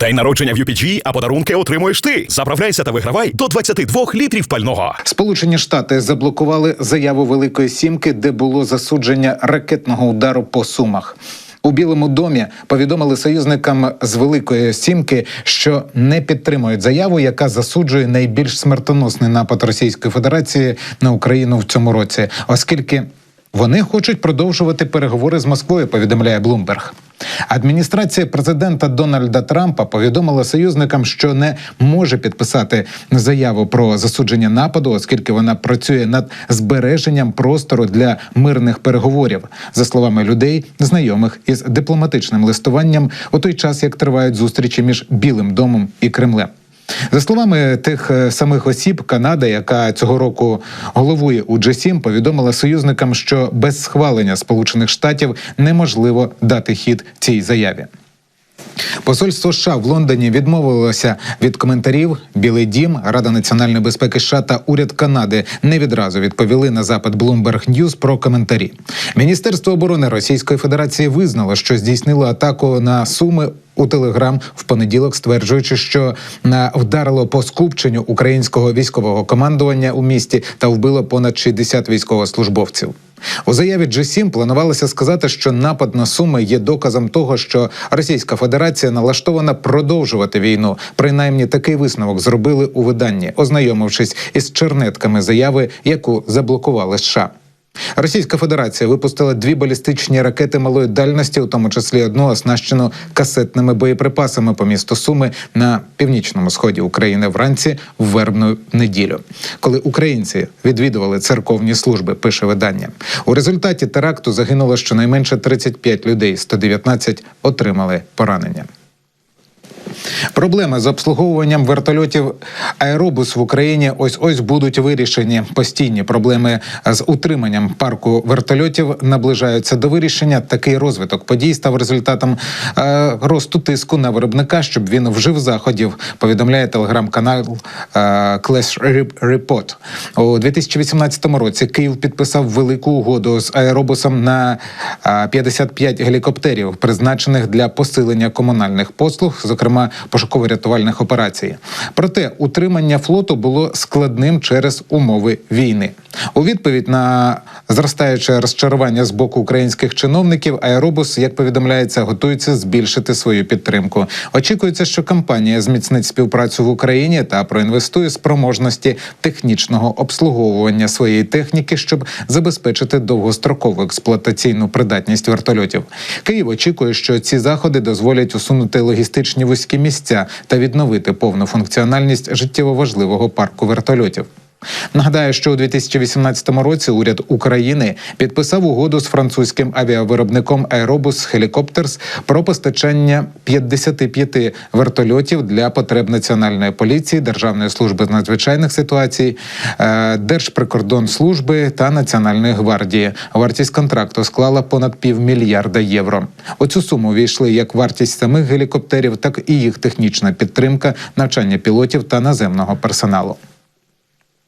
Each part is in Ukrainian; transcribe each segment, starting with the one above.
День народження в UPG, а подарунки отримуєш ти. Заправляйся та вигравай до 22 літрів пального. Сполучені Штати заблокували заяву Великої Сімки, де було засудження ракетного удару по сумах. У Білому домі повідомили союзникам з Великої Сімки, що не підтримують заяву, яка засуджує найбільш смертоносний напад Російської Федерації на Україну в цьому році, оскільки вони хочуть продовжувати переговори з Москвою. Повідомляє Блумберг. Адміністрація президента Дональда Трампа повідомила союзникам, що не може підписати заяву про засудження нападу, оскільки вона працює над збереженням простору для мирних переговорів, за словами людей, знайомих із дипломатичним листуванням, у той час як тривають зустрічі між Білим домом і Кремлем. За словами тих е, самих осіб, Канада, яка цього року головує у G7, повідомила союзникам, що без схвалення Сполучених Штатів неможливо дати хід цій заяві. Посольство США в Лондоні відмовилося від коментарів. Білий дім, Рада національної безпеки США та уряд Канади не відразу відповіли на запит Bloomberg News про коментарі. Міністерство оборони Російської Федерації визнало, що здійснило атаку на суми. У телеграм в понеділок стверджуючи, що вдарило по скупченню українського військового командування у місті та вбило понад 60 військовослужбовців. У заяві G7 планувалося сказати, що напад на Суми є доказом того, що Російська Федерація налаштована продовжувати війну. Принаймні такий висновок зробили у виданні, ознайомившись із чернетками заяви, яку заблокували США. Російська Федерація випустила дві балістичні ракети малої дальності, у тому числі одну оснащену касетними боєприпасами по місту Суми на північному сході України вранці в вербну неділю, коли українці відвідували церковні служби. Пише видання. У результаті теракту загинуло щонайменше 35 людей, 119 отримали поранення. Проблеми з обслуговуванням вертольотів аеробус в Україні ось ось будуть вирішені. Постійні проблеми з утриманням парку вертольотів наближаються до вирішення. Такий розвиток подій став результатом е, росту тиску на виробника, щоб він вжив заходів. Повідомляє телеграм-канал е, Clash Report. у 2018 році. Київ підписав велику угоду з аеробусом на е, 55 гелікоптерів, призначених для посилення комунальних послуг, зокрема пошуково-рятувальних операцій. Проте утримання флоту було складним через умови війни. У відповідь на зростаюче розчарування з боку українських чиновників, аеробус, як повідомляється, готується збільшити свою підтримку. Очікується, що компанія зміцнить співпрацю в Україні та проінвестує спроможності технічного обслуговування своєї техніки, щоб забезпечити довгострокову експлуатаційну придатність вертольотів. Київ очікує, що ці заходи дозволять усунути логістичні вузькі місця та відновити повну функціональність життєво важливого парку вертольотів. Нагадаю, що у 2018 році уряд України підписав угоду з французьким авіавиробником Aerobus Helicopters про постачання 55 вертольотів для потреб національної поліції, Державної служби з надзвичайних ситуацій, е, Держприкордонслужби та Національної гвардії. Вартість контракту склала понад півмільярда євро. У цю суму війшли як вартість самих гелікоптерів, так і їх технічна підтримка, навчання пілотів та наземного персоналу.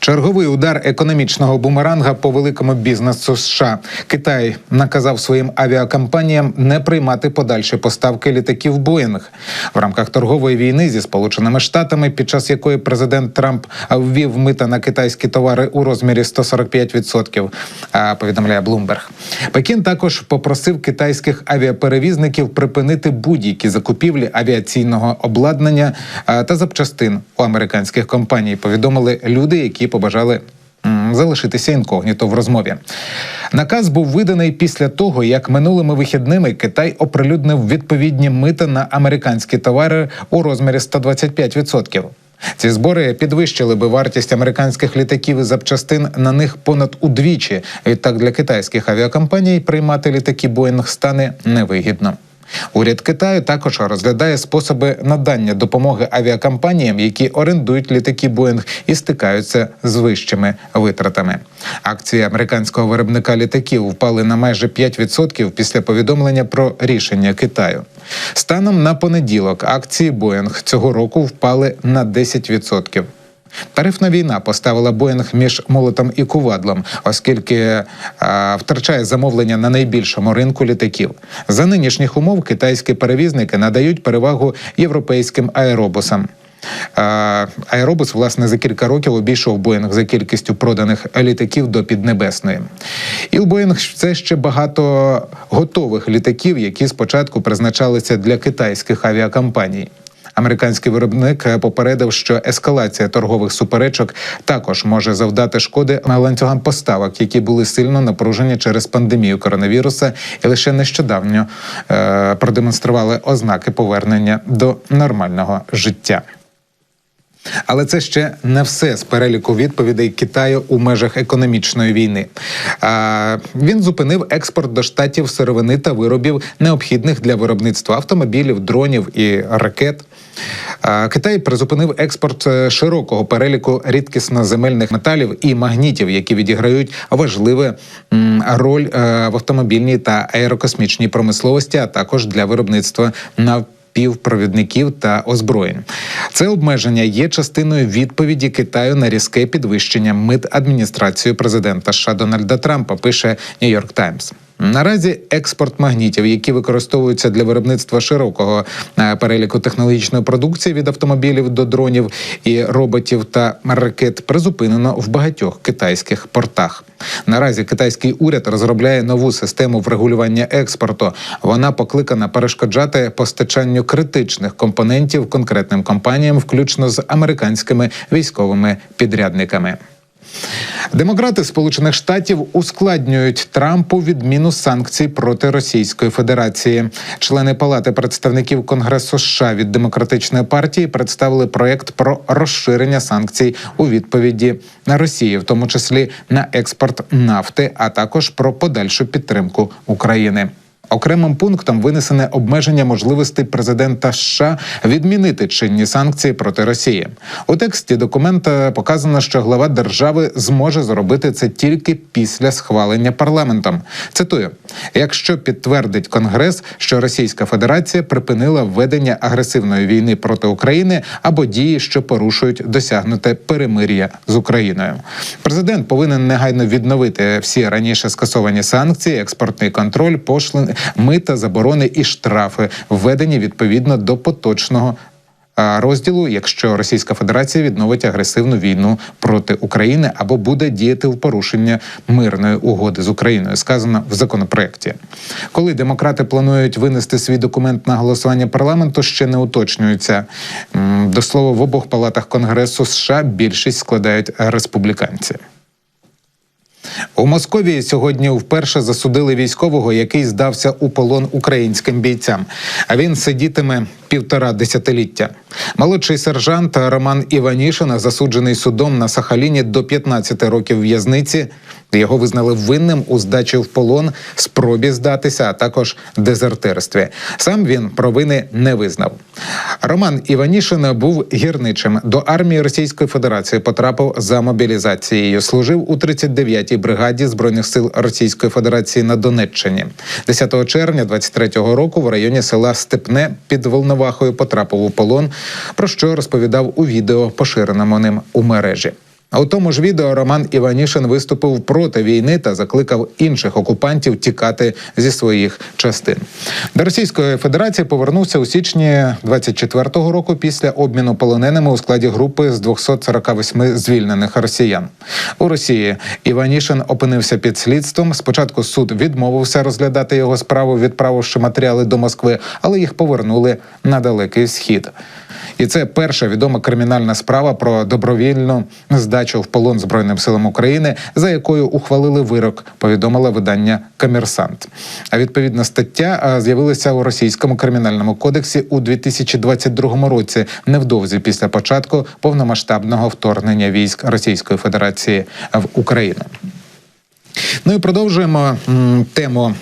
Черговий удар економічного бумеранга по великому бізнесу США. Китай наказав своїм авіакомпаніям не приймати подальші поставки літаків Боїнг в рамках торгової війни зі сполученими штатами, під час якої президент Трамп ввів мита на китайські товари у розмірі 145%, а, Повідомляє Блумберг. Пекін також попросив китайських авіаперевізників припинити будь-які закупівлі авіаційного обладнання та запчастин у американських компаній. Повідомили люди, які побажали залишитися інкогніто в розмові. Наказ був виданий після того, як минулими вихідними Китай оприлюднив відповідні мита на американські товари у розмірі 125%. Ці збори підвищили би вартість американських літаків і запчастин на них понад удвічі. Відтак для китайських авіакомпаній приймати літаки Боїнг стане невигідно. Уряд Китаю також розглядає способи надання допомоги авіакомпаніям, які орендують літаки Боїнг і стикаються з вищими витратами. Акції американського виробника літаків впали на майже 5% після повідомлення про рішення Китаю. Станом на понеділок акції Боїнг цього року впали на 10%. Тарифна війна поставила Боїнг між молотом і кувадлом, оскільки а, втрачає замовлення на найбільшому ринку літаків. За нинішніх умов китайські перевізники надають перевагу європейським аеробусам. А, Аеробус, власне, за кілька років обійшов Боїнг за кількістю проданих літаків до Піднебесної. І у Боїнг все ще багато готових літаків, які спочатку призначалися для китайських авіакомпаній. Американський виробник е, попередив, що ескалація торгових суперечок також може завдати шкоди ланцюгам поставок, які були сильно напружені через пандемію коронавіруса, і лише нещодавно е, продемонстрували ознаки повернення до нормального життя. Але це ще не все з переліку відповідей Китаю у межах економічної війни. А, він зупинив експорт до штатів сировини та виробів, необхідних для виробництва автомобілів, дронів і ракет. А, Китай призупинив експорт е, широкого переліку рідкісноземельних металів і магнітів, які відіграють важливу м, роль е, в автомобільній та аерокосмічній промисловості, а також для виробництва на півпровідників та озброєнь. Це обмеження є частиною відповіді Китаю на різке підвищення мит адміністрацією президента США Дональда Трампа. Пише Нью-Йорк Таймс. Наразі експорт магнітів, які використовуються для виробництва широкого е, переліку технологічної продукції від автомобілів до дронів і роботів та ракет, призупинено в багатьох китайських портах. Наразі китайський уряд розробляє нову систему врегулювання експорту. Вона покликана перешкоджати постачанню критичних компонентів конкретним компаніям, включно з американськими військовими підрядниками. Демократи Сполучених Штатів ускладнюють Трампу відміну санкцій проти Російської Федерації. Члени Палати представників Конгресу США від демократичної партії представили проект про розширення санкцій у відповіді на Росії, в тому числі на експорт нафти, а також про подальшу підтримку України. Окремим пунктом винесене обмеження можливостей президента США відмінити чинні санкції проти Росії. У тексті документа показано, що глава держави зможе зробити це тільки після схвалення парламентом. Цитую: якщо підтвердить Конгрес, що Російська Федерація припинила введення агресивної війни проти України або дії, що порушують досягнуте перемир'я з Україною. Президент повинен негайно відновити всі раніше скасовані санкції, експортний контроль, пошлин, мита, заборони і штрафи, введені відповідно до поточного. А, Розділу, якщо Російська Федерація відновить агресивну війну проти України або буде діяти в порушення мирної угоди з Україною, сказано в законопроекті. Коли демократи планують винести свій документ на голосування парламенту, ще не уточнюється. До слова, в обох палатах Конгресу США більшість складають республіканці. У Московії сьогодні вперше засудили військового, який здався у полон українським бійцям. А він сидітиме півтора десятиліття. Молодший сержант Роман Іванішин, засуджений судом на Сахаліні до 15 років в'язниці. Його визнали винним у здачі в полон, спробі здатися, а також дезертирстві. Сам він провини не визнав. Роман Іванішин був гірничим. До армії Російської Федерації потрапив за мобілізацією. Служив у 39-й бригаді збройних сил Російської Федерації на Донеччині. 10 червня 23-го року в районі села Степне під Волновахою потрапив у полон, про що розповідав у відео, поширеному ним у мережі. А у тому ж відео Роман Іванішин виступив проти війни та закликав інших окупантів тікати зі своїх частин. До Російської Федерації повернувся у січні 24-го року після обміну полоненими у складі групи з 248 звільнених росіян. У Росії Іванішин опинився під слідством. Спочатку суд відмовився розглядати його справу, відправивши матеріали до Москви, але їх повернули на далекий схід. І це перша відома кримінальна справа про добровільну здачу в полон Збройним силам України, за якою ухвалили вирок, повідомила видання Комерсант. А відповідна стаття з'явилася у російському кримінальному кодексі у 2022 році, невдовзі після початку повномасштабного вторгнення військ Російської Федерації в Україну. Ну і продовжуємо тему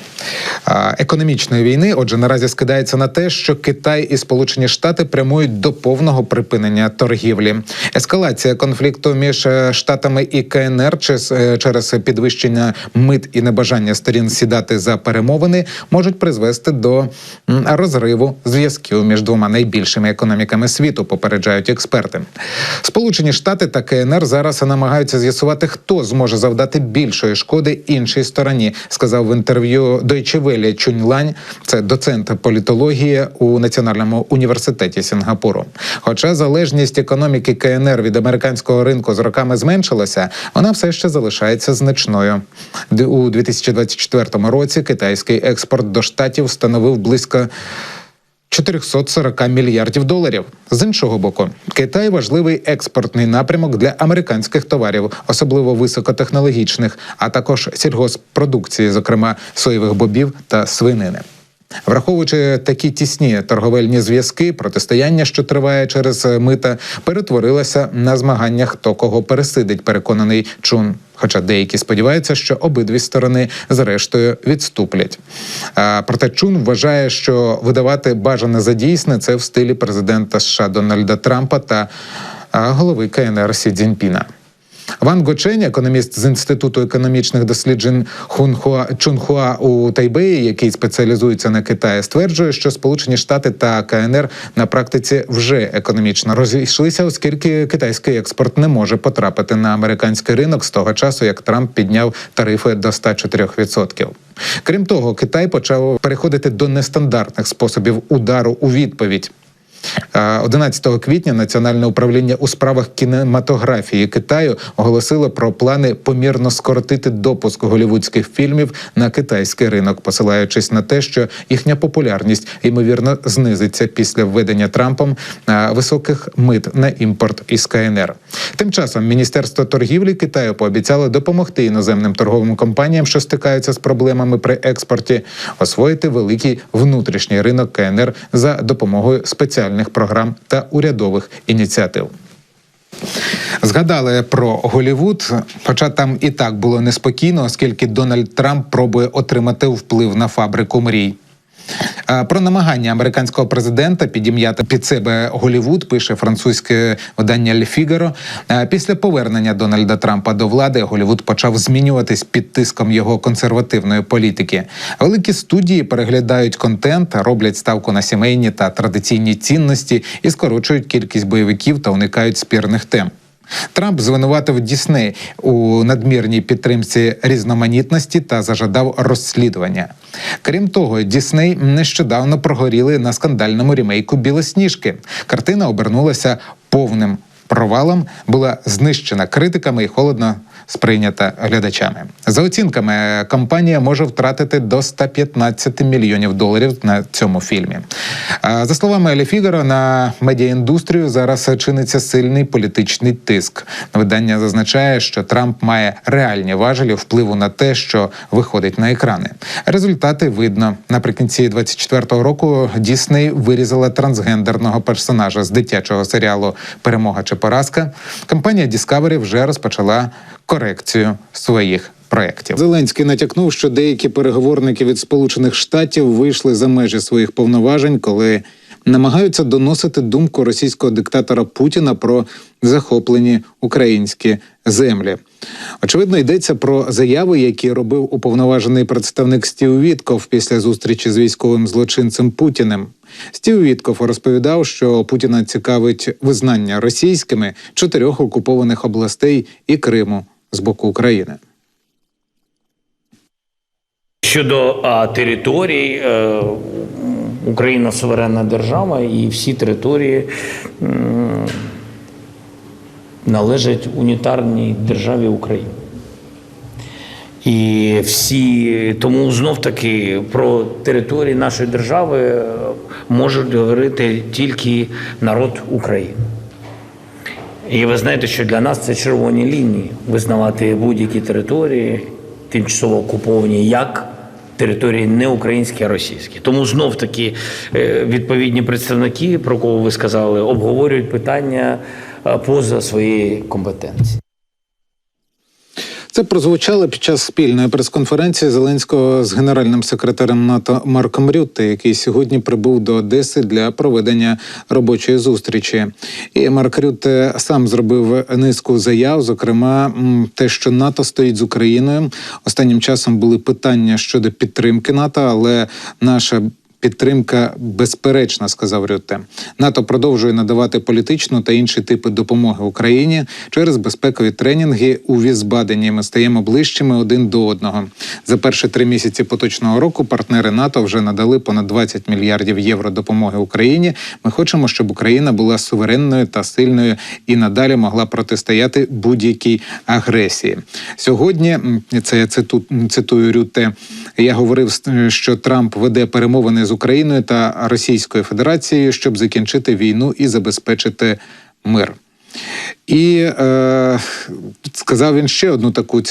економічної війни. Отже, наразі скидається на те, що Китай і Сполучені Штати прямують до повного припинення торгівлі. Ескалація конфлікту між е, штатами і КНР через, е, через підвищення мит і небажання сторін сідати за перемовини можуть призвести до розриву зв'язків між двома найбільшими економіками світу. Попереджають експерти. Сполучені Штати та КНР зараз намагаються з'ясувати, хто зможе завдати більшої шкоди іншій стороні, сказав в інтерв'ю Deutsche Welle Чунь Лань, це доцент політології у Національному університеті Сінгапуру. Хоча залежність економіки КНР від американського ринку з роками зменшилася, вона все ще залишається значною. У 2024 році китайський експорт до штатів становив близько 440 мільярдів доларів. З іншого боку, Китай важливий експортний напрямок для американських товарів, особливо високотехнологічних, а також сільгоспродукції, зокрема соєвих бобів та свинини. Враховуючи такі тісні торговельні зв'язки, протистояння, що триває через е, мита, перетворилося на змагання, хто кого пересидить, переконаний Чун. Хоча деякі сподіваються, що обидві сторони зрештою відступлять. А, проте Чун вважає, що видавати бажане за дійсне це в стилі президента США Дональда Трампа та голови КНР Сі Цзіньпіна. Ван Гочень, економіст з інституту економічних досліджень Хунхуа Чунхуа у Тайбеї, який спеціалізується на Китаї, стверджує, що Сполучені Штати та КНР на практиці вже економічно розійшлися, оскільки китайський експорт не може потрапити на американський ринок з того часу, як Трамп підняв тарифи до 104%. Крім того, Китай почав переходити до нестандартних способів удару у відповідь. Е, 11 квітня Національне управління у справах кінематографії Китаю оголосило про плани помірно скоротити допуск голівудських фільмів на китайський ринок, посилаючись на те, що їхня популярність ймовірно знизиться після введення Трампом високих мит на імпорт із КНР. Тим часом Міністерство торгівлі Китаю пообіцяло допомогти іноземним торговим компаніям, що стикаються з проблемами при експорті, освоїти великий внутрішній ринок КНР за допомогою спеціальних програм та урядових ініціатив. Згадали про Голівуд, хоча там і так було неспокійно, оскільки Дональд Трамп пробує отримати вплив на фабрику мрій. Про намагання американського президента підім'яти під себе Голівуд пише французьке видання «Ле Фігаро». Після повернення Дональда Трампа до влади Голівуд почав змінюватись під тиском його консервативної політики. Великі студії переглядають контент, роблять ставку на сімейні та традиційні цінності і скорочують кількість бойовиків та уникають спірних тем. Трамп звинуватив Дісней у надмірній підтримці різноманітності та зажадав розслідування. Крім того, Дісней нещодавно прогоріли на скандальному рімейку Білосніжки. Картина обернулася повним провалом, була знищена критиками і холодно сприйнята глядачами. За оцінками, компанія може втратити до 115 мільйонів доларів на цьому фільмі. За словами Елі Фігаро, на медіаіндустрію зараз чиниться сильний політичний тиск. Видання зазначає, що Трамп має реальні важелі впливу на те, що виходить на екрани. Результати видно наприкінці 24-го року. Дісней вирізала трансгендерного персонажа з дитячого серіалу Перемога чи поразка. Компанія Discovery вже розпочала корекцію своїх проєктів. Зеленський натякнув, що деякі переговорники від Сполучених Штатів вийшли за межі своїх повноважень, коли намагаються доносити думку російського диктатора Путіна про захоплені українські землі. Очевидно, йдеться про заяви, які робив уповноважений представник Стів Вітков після зустрічі з військовим злочинцем Путіним. Стів Вітков розповідав, що Путіна цікавить визнання російськими чотирьох окупованих областей і Криму з боку України. Щодо а, територій, е, Україна суверенна держава, і всі території м, належать унітарній державі України. І всі тому знов таки про території нашої держави е, можуть говорити тільки народ України. І ви знаєте, що для нас це червоні лінії визнавати будь-які території, тимчасово окуповані як території не українські, а російські. Тому знов таки е, відповідні представники, про кого ви сказали, обговорюють питання поза своєї компетенції. Це прозвучало під час спільної прес-конференції Зеленського з генеральним секретарем НАТО Марком Рютте, який сьогодні прибув до Одеси для проведення робочої зустрічі. І Марк Рютте сам зробив низку заяв, зокрема, те, що НАТО стоїть з Україною. Останнім часом були питання щодо підтримки НАТО, але наша Підтримка безперечна, сказав Рютте. НАТО продовжує надавати політичну та інші типи допомоги Україні через безпекові тренінги у Візбадені. Ми стаємо ближчими один до одного. За перші три місяці поточного року партнери НАТО вже надали понад 20 мільярдів євро допомоги Україні. Ми хочемо, щоб Україна була суверенною та сильною і надалі могла протистояти будь-якій агресії. Сьогодні це я циту, цитую Рютте. Я говорив, що Трамп веде перемовини з Україною та Російською Федерацією, щоб закінчити війну і забезпечити мир. І е, сказав він ще одну таку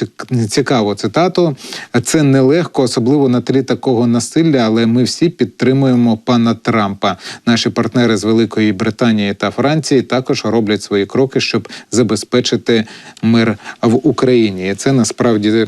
цікаву цитату: це нелегко, особливо на тлі такого насилля, але ми всі підтримуємо пана Трампа. Наші партнери з Великої Британії та Франції також роблять свої кроки, щоб забезпечити мир в Україні. І це насправді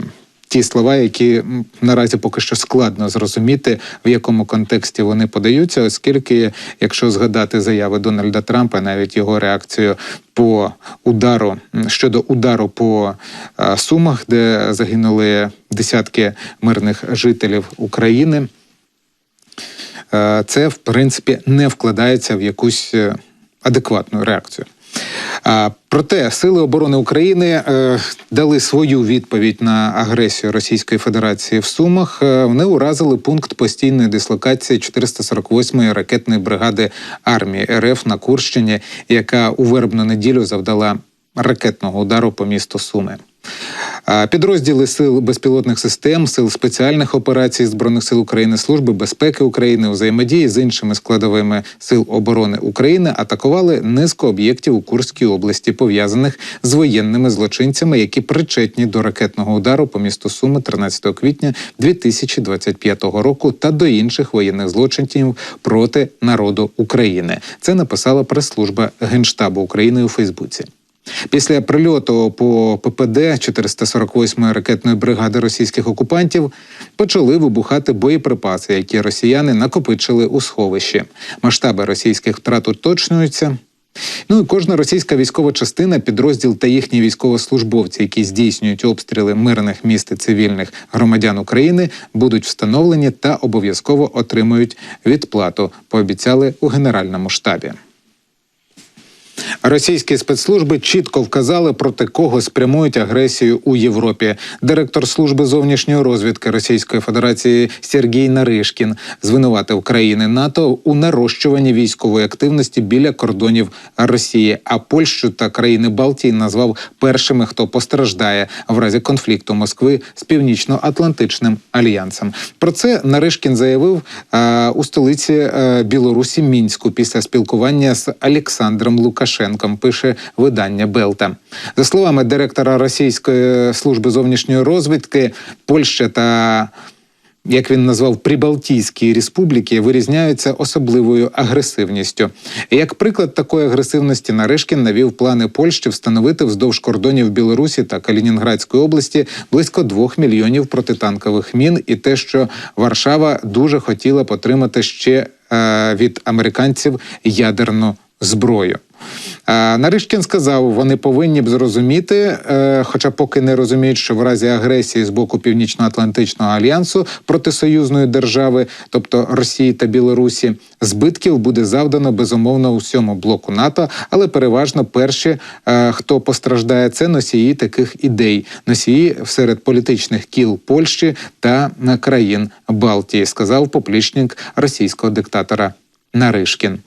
ті слова, які наразі поки що складно зрозуміти, в якому контексті вони подаються, оскільки, якщо згадати заяви Дональда Трампа, навіть його реакцію по удару щодо удару по е, Сумах, де загинули десятки мирних жителів України. Е, Це, в принципі, не вкладається в якусь е, адекватну реакцію. Проте сили оборони України е, дали свою відповідь на агресію Російської Федерації в Сумах. Е, Вони уразили пункт постійної дислокації 448-ї ракетної бригади армії РФ на Курщині, яка у вербну неділю завдала ракетного удару по місту Суми. Підрозділи сил безпілотних систем, сил спеціальних операцій збройних сил України, служби безпеки України у взаємодії з іншими складовими сил оборони України атакували низку об'єктів у Курській області, пов'язаних з воєнними злочинцями, які причетні до ракетного удару по місту Суми 13 квітня 2025 року та до інших воєнних злочинів проти народу України. Це написала прес-служба Генштабу України у Фейсбуці. Після прильоту по ППД 448-ї ракетної бригади російських окупантів почали вибухати боєприпаси, які росіяни накопичили у сховищі. Масштаби російських втрат уточнюються. Ну і кожна російська військова частина, підрозділ та їхні військовослужбовці, які здійснюють обстріли мирних міст і цивільних громадян України, будуть встановлені та обов'язково отримують відплату. Пообіцяли у генеральному штабі. Російські спецслужби чітко вказали, проти кого спрямують агресію у Європі. Директор служби зовнішньої розвідки Російської Федерації Сергій Наришкін звинуватив країни НАТО у нарощуванні військової активності біля кордонів Росії. А Польщу та країни Балтії назвав першими, хто постраждає в разі конфлікту Москви з північно-атлантичним альянсом. Про це Наришкін заявив е, у столиці е, Білорусі Мінську після спілкування з Олександром Лукашенком. Пише видання Белта. За словами директора Російської служби зовнішньої розвідки, Польща та як він назвав Прибалтійські республіки, вирізняються особливою агресивністю. Як приклад такої агресивності, Наришкін навів плани Польщі встановити вздовж кордонів Білорусі та Калінінградської області близько двох мільйонів протитанкових мін, і те, що Варшава дуже хотіла потримати ще е, від американців ядерну зброю. Е, Наришкін сказав, вони повинні б зрозуміти, е, хоча поки не розуміють, що в разі агресії з боку Північно-Атлантичного альянсу проти союзної держави, тобто Росії та Білорусі, збитків буде завдано безумовно усьому блоку НАТО, але переважно перші, е, хто постраждає, це носії таких ідей, носії серед політичних кіл Польщі та країн Балтії, сказав поплічник російського диктатора Наришкін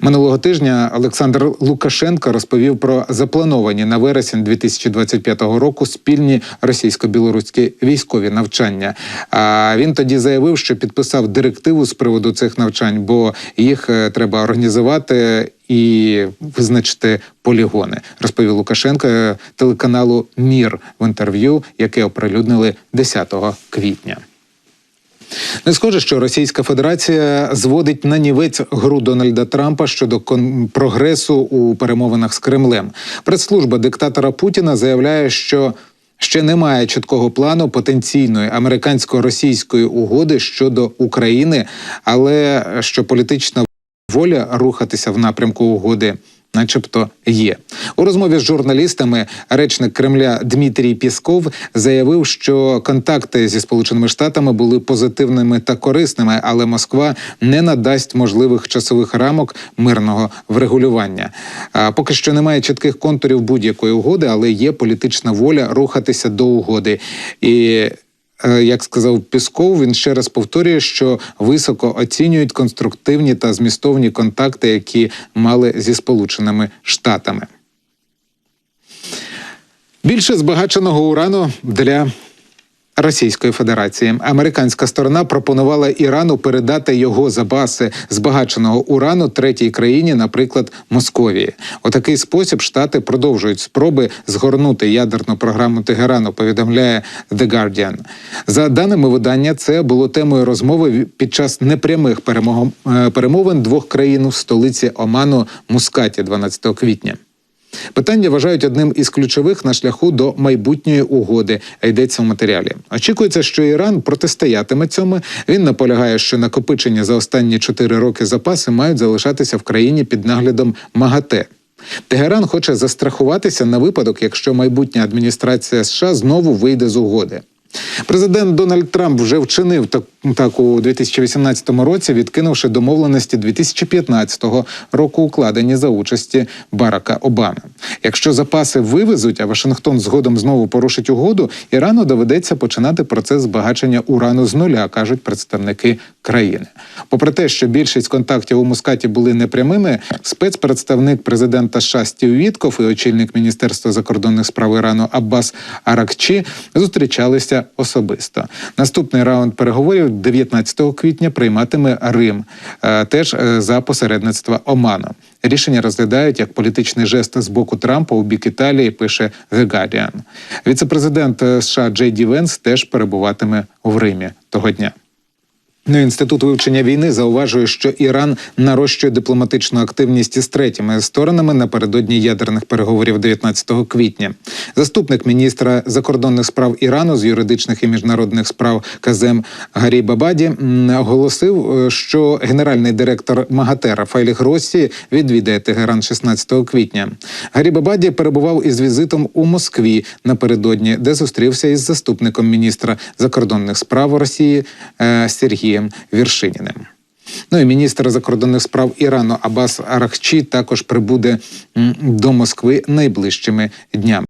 минулого тижня Олександр Лукашенко розповів про заплановані на вересень 2025 року спільні російсько-білоруські військові навчання. А він тоді заявив, що підписав директиву з приводу цих навчань, бо їх е, треба організувати. І визначити полігони, розповів Лукашенко е, телеканалу Мір в інтерв'ю, яке оприлюднили 10 квітня. Не схоже, що Російська Федерація зводить на нівець гру Дональда Трампа щодо прогресу у перемовинах з Кремлем. Прес-служба диктатора Путіна заявляє, що Ще немає чіткого плану потенційної американсько-російської угоди щодо України, але що політична воля рухатися в напрямку угоди. Начебто є у розмові з журналістами. Речник Кремля Дмитрій Пісков заявив, що контакти зі сполученими штатами були позитивними та корисними, але Москва не надасть можливих часових рамок мирного врегулювання. Поки що немає чітких контурів будь-якої угоди, але є політична воля рухатися до угоди і. Е, Як сказав Пісков, він ще раз повторює, що високо оцінюють конструктивні та змістовні контакти, які мали зі Сполученими Штатами. Більше збагаченого урану для Російської Федерації американська сторона пропонувала Ірану передати його запаси збагаченого урану третій країні, наприклад, Московії. У такий спосіб штати продовжують спроби згорнути ядерну програму Тегерану. Повідомляє The Guardian. За даними видання, це було темою розмови під час непрямих е, перемовин двох країн в столиці Оману Мускаті 12 квітня. Питання вважають одним із ключових на шляху до майбутньої угоди. а Йдеться в матеріалі. Очікується, що Іран протистоятиме цьому. Він наполягає, що накопичення за останні чотири роки запаси мають залишатися в країні під наглядом МАГАТЕ. Тегеран хоче застрахуватися на випадок, якщо майбутня адміністрація США знову вийде з угоди. Президент Дональд Трамп вже вчинив так, так у 2018 році, відкинувши домовленості 2015 року, укладені за участі Барака Обами. Якщо запаси вивезуть, а Вашингтон згодом знову порушить угоду, Ірану доведеться починати процес збагачення урану з нуля, кажуть представники країни. Попри те, що більшість контактів у Мускаті були непрямими, спецпредставник президента США Стів Вітков і очільник Міністерства закордонних справ Ірану Аббас Аракчі зустрічалися особисто. Наступний раунд переговорів 19 квітня прийматиме Рим, е, теж е, за посередництва Оману. Рішення розглядають як політичний жест з боку Трампа у бік Італії. Пише The Guardian. Віцепрезидент е, США Джей Ді Венс теж перебуватиме в Римі того дня. Ну, інститут вивчення війни зауважує, що Іран нарощує дипломатичну активність із третіми сторонами напередодні ядерних переговорів 19 квітня. Заступник міністра закордонних справ Ірану з юридичних і міжнародних справ Казем Гарі Бабаді оголосив, е, що генеральний директор МАГАТЕ Рафаель Гроссі відвідає Тегеран 16 квітня. Гарі Бабаді перебував із візитом у Москві напередодні, де зустрівся із заступником міністра закордонних справ Росії е, Сергієм Віршиніним. Ну і міністр закордонних справ Ірану Абас Арахчі також прибуде до Москви найближчими днями.